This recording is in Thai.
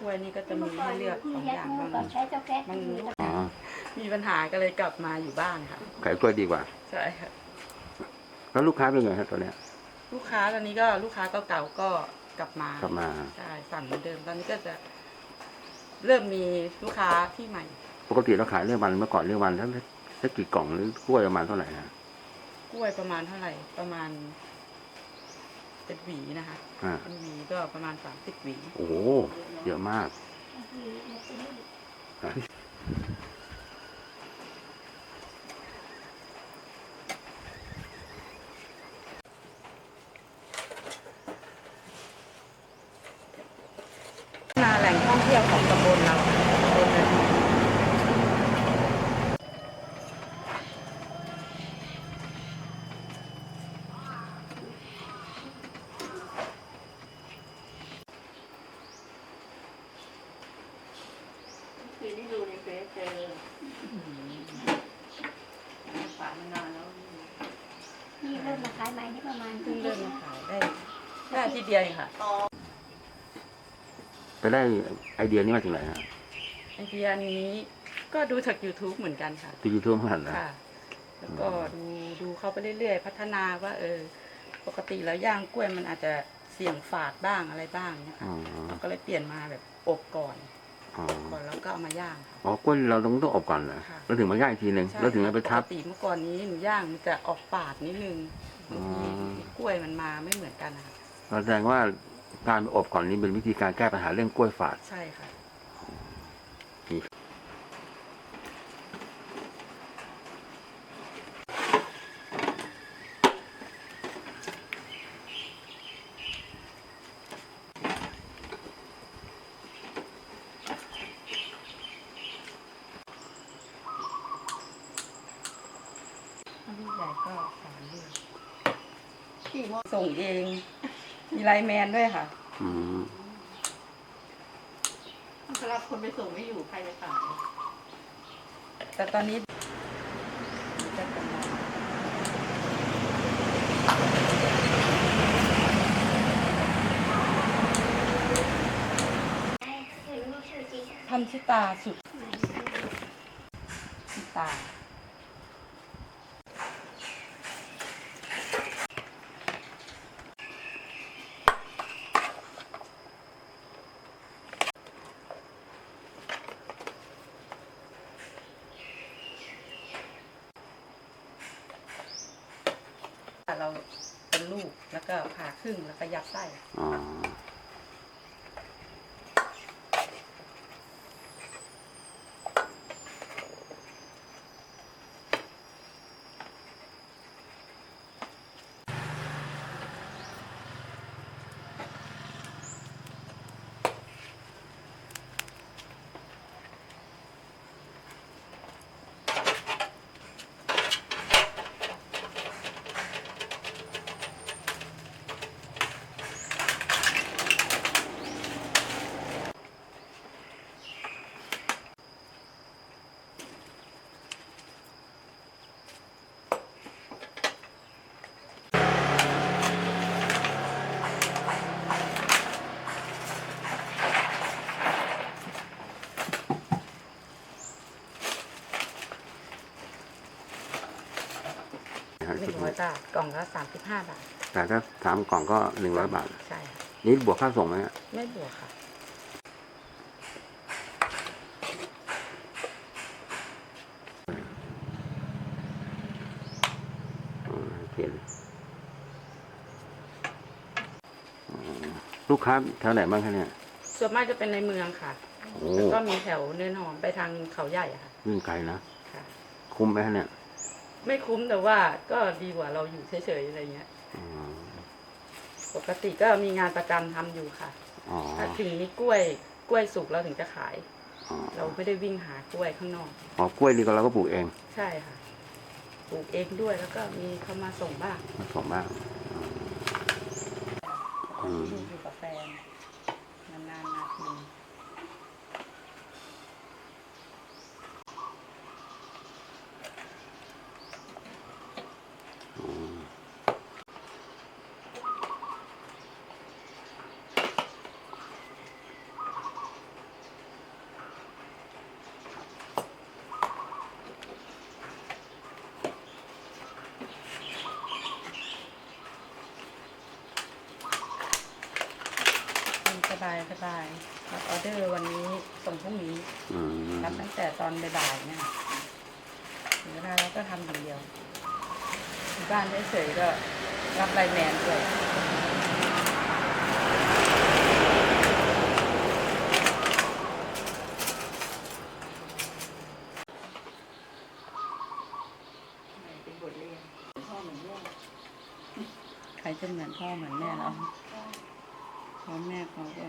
กล้วยนี่ก็จะมีให้เลือกสองอย่างบางก่อนใช้เจ้าแก๊สมันอ๋อมีปัญหาก็เลยกลับมาอยู่บ้านค่ะ ขายกล้วยดีกว่า ใช่ค่ะ แล้วลูกค้าเป็นไงครับตอนเนี้ย ลูกค้าตอนนี้ก็ลูกค้าเก่าๆก็กลับมากลับมา ใช่สั่งเหมือนเดิมตอนนี้ก็จะเริ่มมีลูกค้าที่ใหม่ ปกติเราขายเรื่องวันเมื่อก่อนเรื่องวันสักสักกี่กล่องหรือกล้วยประมาณเท่าไหร่ฮะกล้วยประมาณเท่าไหร่ประมาณ เป็นหวีนะคะอ่าเป็นหวีก็ประมาณสามสิบหวีโอ้โหเยอะมากนาแหล่งท่องเที่ยวของตำบลเราตำบลนาดี คือได้ดูในเฟซเจอฝากมานานแล้ว นี่เริ่มมาขาย ใหม่นี่ประมาณเพิ่งเริ่มมาขายได้ได้อาที่เดียวเองค่ะ ไปได้ไอเดียนี้มาจากไหนฮะไอเดียนี้ก็ดูจาก YouTube เหมือนกันค่ะตียูทูบเหมือนกันนะ ค่ะ แล้วก็ดูดูเข้าไปเรื่อยๆ พัฒนาว่า เออ ปกติแล้วย่างกล้วยมันอาจจะเสี่ยงฝาดบ้างอะไรบ้างเนี่ยอ๋ค่ะอเราก็เลยเปลี่ยนมาแบบอบก่อน อ๋อก่อนแล้วก็เอามาย่างค่ะ อ๋อกล้วยเราต้องต้องอบก่อนเหรอค่ะ แล้วถึงมาย่างอีกทีหนึ่งใช่แล้วถึงเอาไปทับ ปกติเมื่อก่อนนี้หนูย่างมันจะออกฝาดนิดนึงบางทีอ๋อ กล้วยมันมาไม่เหมือนกันนะคะแสดงว่าการอบก่อนนี้เป็นวิธีการแก้ปัญหาเรื่องกล้วยฝาดใช่ค่ะถ้ หญ่ก็สามลูกพี่ว่าส่งเอง มีไลน์แมนด้วยค่ะอืมสำหรับคนไปส่งไม่อยู่ใครจะขายแต่ตอนนี้จะกำลังพันชิตาสุดชิตาเราเป็นลู ก็ผ่าครึ่งแล้วก็ยัดไส้อ๋อ อยบาทกล่องละสามสิบห้าบาท แต่ถ้าสามกล่องก็หนึ่งร้อยบาท ใช่ค่ะนี่บวกค่าส่งไหมฮะไม่บวกค่ะ อ๋อโอเคอ๋อลูกค้าแถวไหนบ้างคะเนี่ย ส่วนมากจะเป็นในเมืองค่ะ โอ้แล้วก็มีแถวเนินหอมไปทางเขาใหญ่อะค่ะวิ่งไกลนะค่ะ คุ้มไหมฮะเนี่ย ไม่คุ้มแต่ว่าก็ดีกว่าเราอยู่เฉยๆอะไรเงี้ย อ๋อปกติก็มีงานประจำทำอยู่ค่ะ อ๋อถ้าถึงมีกล้วยกล้วยสุกเราถึงจะขาย อ๋อเราไม่ได้วิ่งหากล้วยข้างนอก อ๋อกล้วยนี่ก็เราก็ปลูกเองใช่ค่ะ ปลูกเองด้วยแล้วก็มีเขามาส่งบ้างมาส่งบ้างอืมอยู่กับแฟนนานๆนาที อ บายสบายรับออเดอร์วันนี้ส่งพรุ่งนี้อืมรับตั้งแต่ตอนบ่ายๆเนี่ยถึงเวลาเราก็ทำอย่างเดียวที่บ้านเฉยๆก็รับไลน์แมนด้วยเป็นบทเรียนพ่อเหมือนแม่ใครจะเหมือนพ่อเหมือนแม่เราพ่อ แม่เขาก็